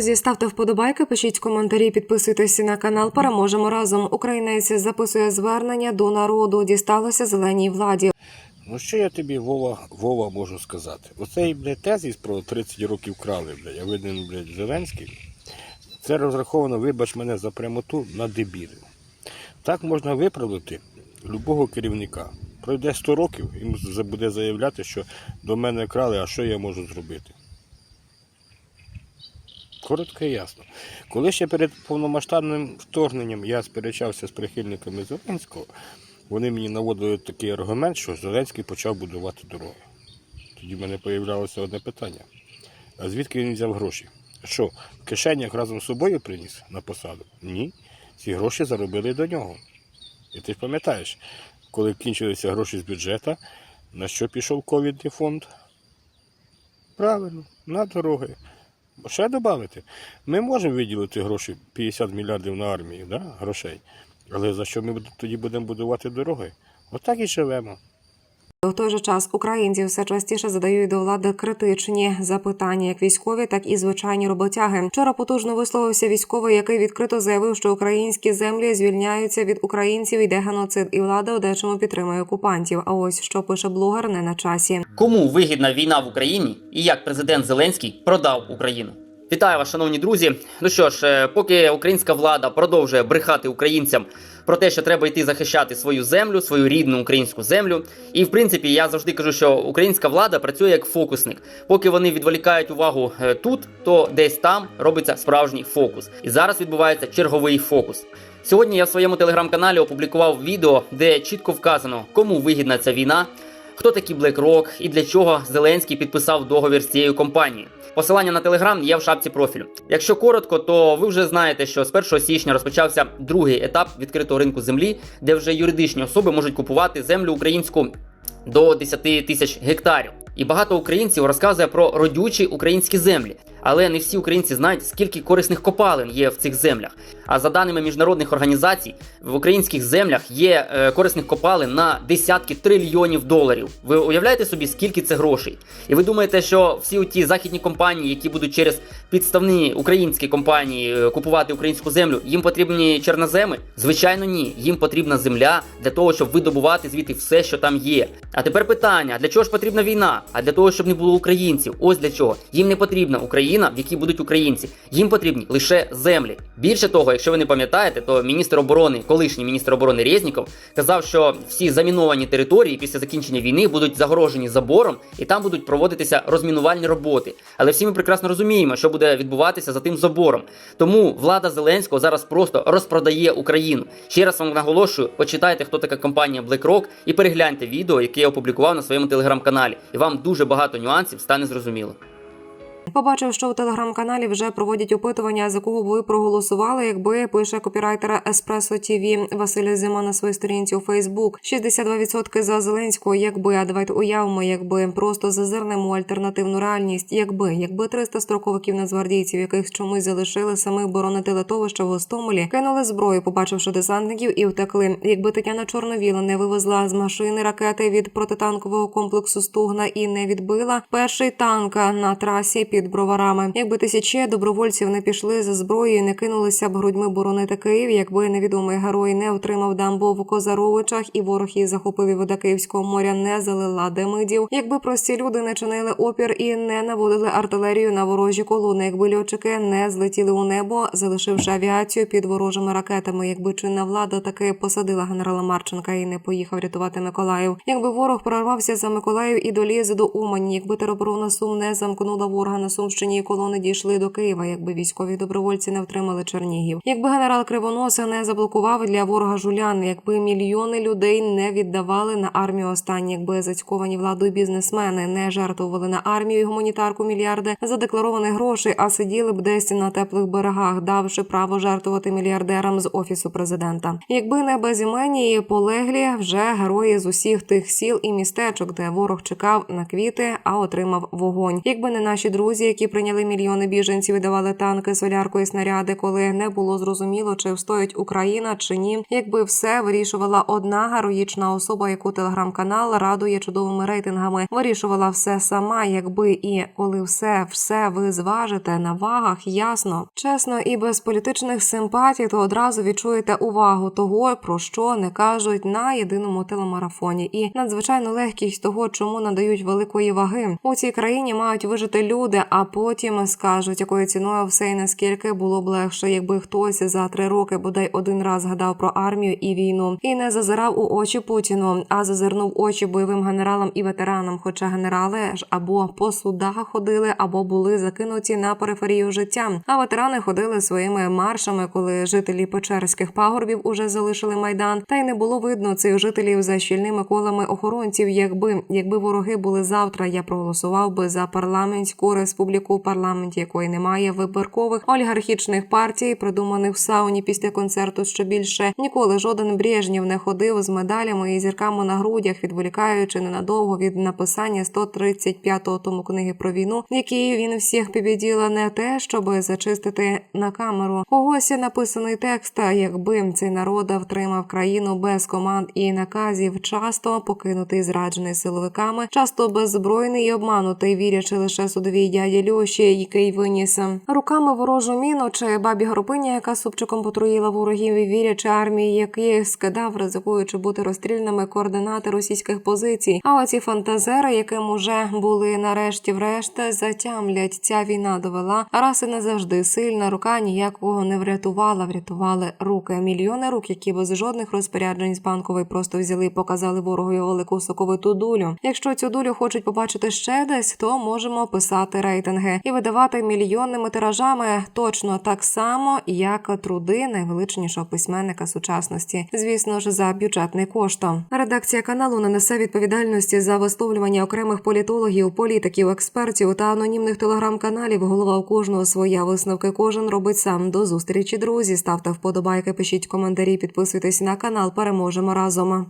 Друзі, ставте вподобайки, пишіть коментарі, підписуйтесь на канал. Переможемо разом. Українець записує звернення до народу. Дісталося зеленій владі. Ну що я тобі, Вова, Вова, можу сказати? Оцей, блядь, тезіс про 30 років крали, блядь, а виден, Зеленський. Це розраховано, вибач мене за прямоту, на дебілів. Так можна виправити любого керівника. Пройде 100 років, за- буде заявляти, що до мене крали, а що я можу зробити. Коротко і ясно. Коли ще перед повномасштабним вторгненням я сперечався з прихильниками Зеленського, вони мені наводили такий аргумент, що Зеленський почав будувати дороги. Тоді в мене появлялося одне питання. А звідки він взяв гроші? Що, в кишенях разом з собою приніс на посаду? Ні. Ці гроші заробили до нього. І ти ж пам'ятаєш, коли кінчилися гроші з бюджету, на що пішов ковідний фонд? Правильно, на дороги. Ще додати, ми можемо виділити гроші 50 мільярдів на армію, да? грошей. Але за що ми тоді будемо будувати дороги? Отак і живемо. В той же час українці все частіше задають до влади критичні запитання, як військові, так і звичайні роботяги. Вчора потужно висловився військовий, який відкрито заявив, що українські землі звільняються від українців. Йде геноцид, і влада у дечому підтримує окупантів. А ось що пише блогер не на часі. Кому вигідна війна в Україні і як президент Зеленський продав Україну? Вітаю вас, шановні друзі. Ну що ж, е, поки українська влада продовжує брехати українцям про те, що треба йти захищати свою землю, свою рідну українську землю. І в принципі, я завжди кажу, що українська влада працює як фокусник. Поки вони відволікають увагу е, тут, то десь там робиться справжній фокус. І зараз відбувається черговий фокус. Сьогодні я в своєму телеграм-каналі опублікував відео, де чітко вказано, кому вигідна ця війна, хто такі BlackRock і для чого Зеленський підписав договір з цією компанією. Посилання на телеграм є в шапці профілю. Якщо коротко, то ви вже знаєте, що з 1 січня розпочався другий етап відкритого ринку землі, де вже юридичні особи можуть купувати землю українську до 10 тисяч гектарів. І багато українців розказує про родючі українські землі. Але не всі українці знають, скільки корисних копалин є в цих землях. А за даними міжнародних організацій, в українських землях є е, корисних копалин на десятки трильйонів доларів. Ви уявляєте собі, скільки це грошей? І ви думаєте, що всі ті західні компанії, які будуть через підставні українські компанії е, купувати українську землю, їм потрібні чорноземи? Звичайно, ні. Їм потрібна земля для того, щоб видобувати звідти все, що там є. А тепер питання: для чого ж потрібна війна? А для того, щоб не було українців. Ось для чого. Їм не потрібна Україна, в якій будуть українці. Їм потрібні лише землі. Більше того, якщо ви не пам'ятаєте, то міністр оборони, колишній міністр оборони Резніков, казав, що всі заміновані території після закінчення війни будуть загорожені забором, і там будуть проводитися розмінувальні роботи. Але всі ми прекрасно розуміємо, що буде відбуватися за тим забором. Тому влада Зеленського зараз просто розпродає Україну. Ще раз вам наголошую, почитайте, хто така компанія BlackRock і перегляньте відео, яке я опублікував на своєму телеграм-каналі. І вам дуже багато нюансів стане зрозуміло. Побачив, що у телеграм-каналі вже проводять опитування, за кого ви проголосували, якби пише копірайтера Еспресо ТВ Василь Зима на своїй сторінці у Фейсбук. 62% за Зеленського, якби, а давайте уявимо, якби просто зазирнемо альтернативну реальність, якби, якби 300 строковиків нацгвардійців, яких чомусь залишили самих боронити литовища в Гостомелі, кинули зброю, побачивши десантників і втекли. Якби Тетяна Чорновіла не вивезла з машини ракети від протитанкового комплексу Стугна і не відбила перший танк на трасі під броварами. Якби тисячі добровольців не пішли за зброєю, і не кинулися б грудьми боронити Київ, якби невідомий герой не отримав дамбу в Козаровичах і ворог її захопив і вода Київського моря не залила демидів. Якби прості люди не чинили опір і не наводили артилерію на ворожі колони, якби льотчики не злетіли у небо, залишивши авіацію під ворожими ракетами, якби чинна влада таки посадила генерала Марченка і не поїхав рятувати Миколаїв. Якби ворог прорвався за Миколаїв і доліз до Умані, якби тероборона Сум не замкнула ворога на Сумщині і колони дійшли до Києва, якби військові добровольці не втримали Чернігів, якби генерал Кривоноса не заблокував для ворога жулян, якби мільйони людей не віддавали на армію останні, якби зацьковані владою бізнесмени не жертвували на армію і гуманітарку мільярди задекларованих грошей, а сиділи б десь на теплих берегах, давши право жертвувати мільярдерам з офісу президента. Якби не безіменні і полеглі вже герої з усіх тих сіл і містечок, де ворог чекав на квіти, а отримав вогонь. Якби не наші друзі, Грузії, які прийняли мільйони біженців і давали танки, солярку і снаряди, коли не було зрозуміло, чи встоїть Україна чи ні. Якби все вирішувала одна героїчна особа, яку телеграм-канал радує чудовими рейтингами, вирішувала все сама, якби і коли все, все ви зважите на вагах, ясно, чесно і без політичних симпатій, то одразу відчуєте увагу того, про що не кажуть на єдиному телемарафоні, і надзвичайну легкість того, чому надають великої ваги. У цій країні мають вижити люди, а потім скажуть, якою ціною все і наскільки було б легше, якби хтось за три роки бодай один раз згадав про армію і війну і не зазирав у очі Путіну, а зазирнув очі бойовим генералам і ветеранам. Хоча генерали ж або по судах ходили, або були закинуті на периферію життя. А ветерани ходили своїми маршами, коли жителі Печерських пагорбів уже залишили майдан. Та й не було видно цих жителів за щільними колами охоронців. Якби якби вороги були завтра, я проголосував би за парламентську республіку, в парламенті якої немає виборкових олігархічних партій, придуманих в сауні після концерту. Що більше ніколи жоден Брежнєв не ходив з медалями і зірками на грудях, відволікаючи ненадовго від написання 135-го тому книги про війну, в якій він всіх побіділа не те, щоб зачистити на камеру. Когось написаний текст, якби цей народ втримав країну без команд і наказів, часто покинутий зраджений силовиками, часто беззбройний і обманутий, вірячи лише судовій дяді Льоші, який виніс руками ворожу міну чи бабі Гропиня, яка супчиком потруїла ворогів і вірячи армії, які скидав, ризикуючи бути розстріляними координати російських позицій. А оці фантазери, яким уже були нарешті врешті, затямлять. Ця війна довела раз і назавжди сильна рука ніякого не врятувала. Врятували руки. Мільйони рук, які без жодних розпоряджень з банкової просто взяли і показали ворогові велику соковиту дулю. Якщо цю дулю хочуть побачити ще десь, то можемо писати рейтинги і видавати мільйонними тиражами точно так само, як труди найвеличнішого письменника сучасності. Звісно ж, за бюджетний кошт. Редакція каналу не несе відповідальності за висловлювання окремих політологів, політиків, експертів та анонімних телеграм-каналів. Голова у кожного своя висновки. Кожен робить сам. До зустрічі, друзі. Ставте вподобайки, пишіть коментарі, підписуйтесь на канал. Переможемо разом.